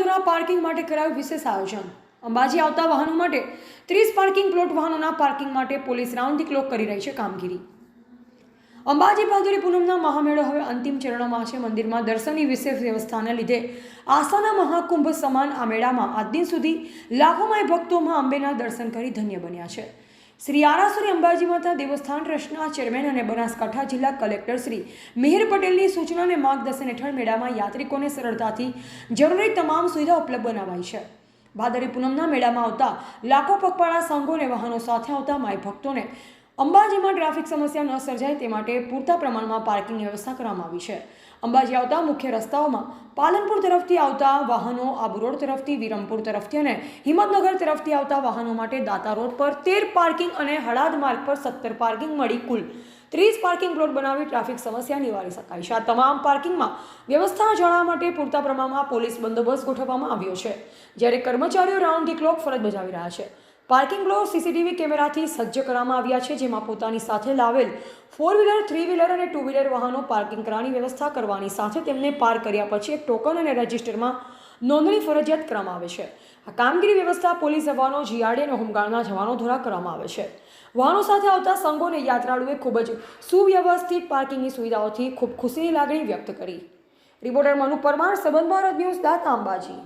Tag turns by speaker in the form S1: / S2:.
S1: Parking માટે કરાયું વિશેષ આયોજન. અંબાજી આવતા વાહનો માટે ત્રીસ પાર્કિંગ પ્લોટ વાહનોના પાર્કિંગ માટે પોલીસ રાઉન્ડ ક્લોક કરી રહી છે કામગીરી. અંબાજી ભાદરી પૂનમના મહામેળો હવે અંતિમ ચરણોમાં છે. મંદિરમાં દર્શનની વિશેષ વ્યવસ્થાને લીધે આસાના મહાકુંભ સમાન આ મેળામાં આજ દિન સુધી લાખોમાં ભક્તોમાં અંબેના દર્શન કરી ધન્ય બન્યા છે. શ્રી આરાસુરી અંબાજી માતા દેવસ્થાન ટ્રસ્ટના ચેરમેન અને બનાસકાંઠા જિલ્લા કલેક્ટર શ્રી મિહિર પટેલની સૂચના અને માર્ગદર્શન હેઠળ મેળામાં યાત્રિકોને સરળતાથી જરૂરી તમામ સુવિધા ઉપલબ્ધ બનાવાઈ છે. ભાદરી પૂનમના મેળામાં આવતા લાખો પગપાળા સંઘો અને વાહનો સાથે આવતા માય ભક્તોને અંબાજીમાં ટ્રાફિક સમસ્યા ન સર્જાય તે માટે પૂરતા પ્રમાણમાં પાર્કિંગ વ્યવસ્થા કરવામાં આવી છે. અંબાજી આવતા મુખ્ય રસ્તાઓમાં પાલનપુર તરફથી આવતા વાહનો આબુ રોડ તરફથી વિરમપુર તરફથી અને હિંમતનગર તરફથી આવતા વાહનો માટે દાતા રોડ પર તેર પાર્કિંગ અને હળાદ માર્ગ પર સત્તર પાર્કિંગ મળી કુલ ત્રીસ પાર્કિંગ પ્લોટ બનાવી ટ્રાફિક સમસ્યા નિવારી શકાય છે. આ તમામ પાર્કિંગમાં વ્યવસ્થા જાળવવા માટે પૂરતા પ્રમાણમાં પોલીસ બંદોબસ્ત ગોઠવવામાં આવ્યો છે. જ્યારે કર્મચારીઓ રાઉન્ડ ધી ક્લોક ફરજ બજાવી રહ્યા છે. પાર્કિંગ લો સીસીટીવી કેમેરાથી સજ્જ કરવામાં આવ્યા છે, જેમાં પોતાની સાથે લાવેલ ફોર વ્હીલર થ્રી વ્હીલર અને ટુ વ્હીલર વાહનો પાર્કિંગ કરવાની વ્યવસ્થા કરવાની સાથે તેમને પાર્ક કર્યા પછી એક ટોકન અને રજિસ્ટરમાં નોંધણી ફરજિયાત કરવામાં આવે છે. આ કામગીરી વ્યવસ્થા પોલીસ જવાનો, જીઆરડી અને હોમગાર્ડના જવાનો દ્વારા કરવામાં આવે છે. વાહનો સાથે આવતા સંઘો અને યાત્રાળુએ ખૂબ જ સુવ્યવસ્થિત પાર્કિંગની સુવિધાઓથી ખૂબ ખુશીની લાગણી વ્યક્ત કરી. રિપોર્ટર મનુ પરમાર ભારત ન્યૂઝ, દાતા અંબાજી